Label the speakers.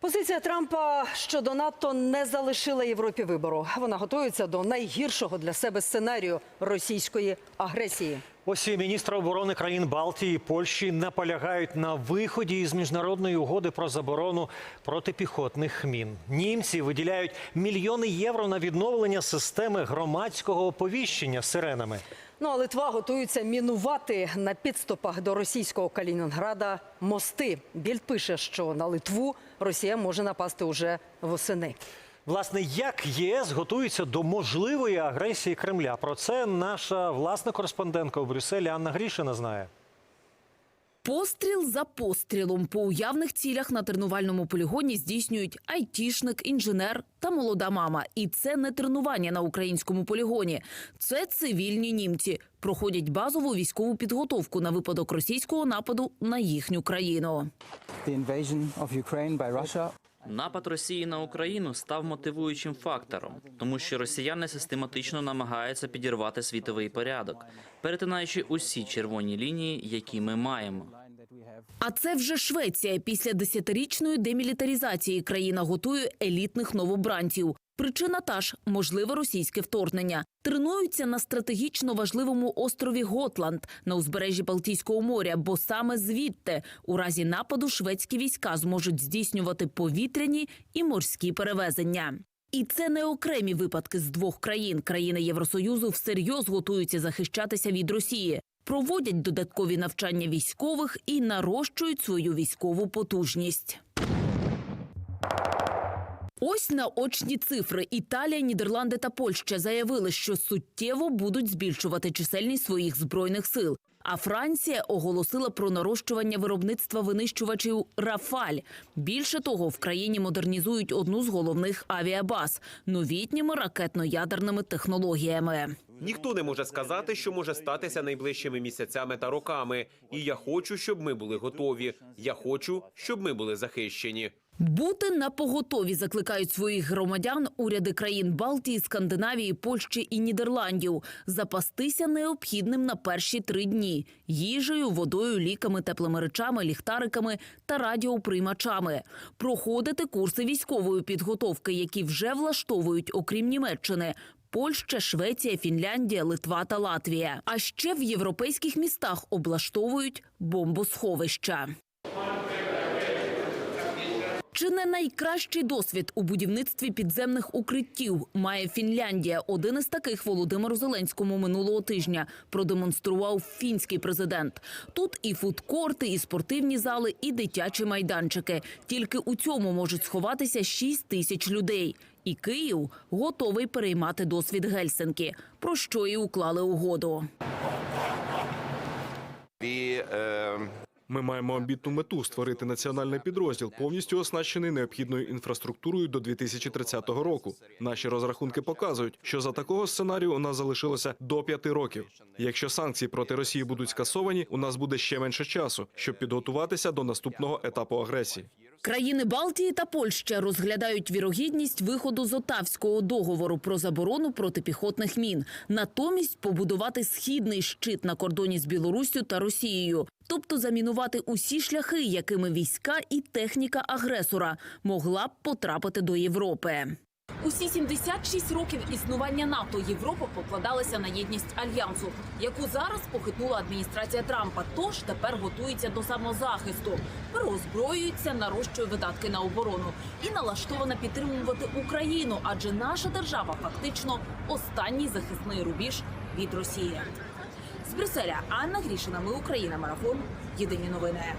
Speaker 1: Позиція Трампа щодо НАТО не залишила Європі вибору. Вона готується до найгіршого для себе сценарію російської агресії.
Speaker 2: Ось і міністри оборони країн Балтії і Польщі наполягають на виході із міжнародної угоди про заборону протипіхотних мін. Німці виділяють мільйони євро на відновлення системи громадського оповіщення сиренами.
Speaker 1: Ну а Литва готується мінувати на підступах до російського Калінінграда мости. Більд пише, що на Литву Росія може напасти уже восени.
Speaker 2: Власне, як ЄС готується до можливої агресії Кремля? Про це наша власна кореспондентка у Брюсселі Анна Грішина знає.
Speaker 3: Постріл за пострілом по уявних цілях на тренувальному полігоні здійснюють айтішник, інженер та молода мама. І це не тренування на українському полігоні. Це цивільні німці проходять базову військову підготовку на випадок російського нападу на їхню країну.
Speaker 4: Напад Росії на Україну став мотивуючим фактором, тому що росіяни систематично намагаються підірвати світовий порядок, перетинаючи усі червоні лінії, які ми маємо.
Speaker 3: А це вже Швеція. Після десятирічної демілітаризації країна готує елітних новобранців. Причина та ж можливе російське вторгнення. Тренуються на стратегічно важливому острові Готланд на узбережжі Балтійського моря, бо саме звідти у разі нападу шведські війська зможуть здійснювати повітряні і морські перевезення. І це не окремі випадки з двох країн. Країни Євросоюзу всерйоз готуються захищатися від Росії, проводять додаткові навчання військових і нарощують свою військову потужність. Ось наочні цифри. Італія, Нідерланди та Польща заявили, що суттєво будуть збільшувати чисельність своїх збройних сил. А Франція оголосила про нарощування виробництва винищувачів Рафаль. Більше того, в країні модернізують одну з головних авіабаз новітніми ракетно-ядерними технологіями.
Speaker 5: Ніхто не може сказати, що може статися найближчими місяцями та роками. І я хочу, щоб ми були готові. Я хочу, щоб ми були захищені.
Speaker 3: Бути на поготові закликають своїх громадян уряди країн Балтії, Скандинавії, Польщі і Нідерландів. Запастися необхідним на перші три дні їжею, водою, ліками, теплими речами, ліхтариками та радіоприймачами. Проходити курси військової підготовки, які вже влаштовують, окрім Німеччини. Польща, Швеція, Фінляндія, Литва та Латвія. А ще в європейських містах облаштовують бомбосховища. Чи не найкращий досвід у будівництві підземних укриттів має Фінляндія? Один із таких Володимиру Зеленському минулого тижня продемонстрував фінський президент. Тут і фудкорти, і спортивні зали, і дитячі майданчики. Тільки у цьому можуть сховатися 6 тисяч людей. І Київ готовий переймати досвід Гельсинки, про що і уклали угоду.
Speaker 6: Ми маємо амбітну мету створити національний підрозділ, повністю оснащений необхідною інфраструктурою до 2030 року. Наші розрахунки показують, що за такого сценарію у нас залишилося до п'яти років. Якщо санкції проти Росії будуть скасовані, у нас буде ще менше часу, щоб підготуватися до наступного етапу агресії.
Speaker 3: Країни Балтії та Польща розглядають вірогідність виходу з Отавського договору про заборону протипіхотних мін, натомість побудувати східний щит на кордоні з Білоруссю та Росією, тобто замінувати усі шляхи, якими війська і техніка агресора могла б потрапити до Європи. Усі 76 років існування НАТО Європа покладалася на єдність альянсу, яку зараз похитнула адміністрація Трампа. Тож тепер готується до самозахисту, переозброюється, нарощує видатки на оборону і налаштована підтримувати Україну, адже наша держава фактично останній захисний рубіж від Росії. З Брюсселя Анна Грішина. Ми Україна. Марафон. Єдині новини.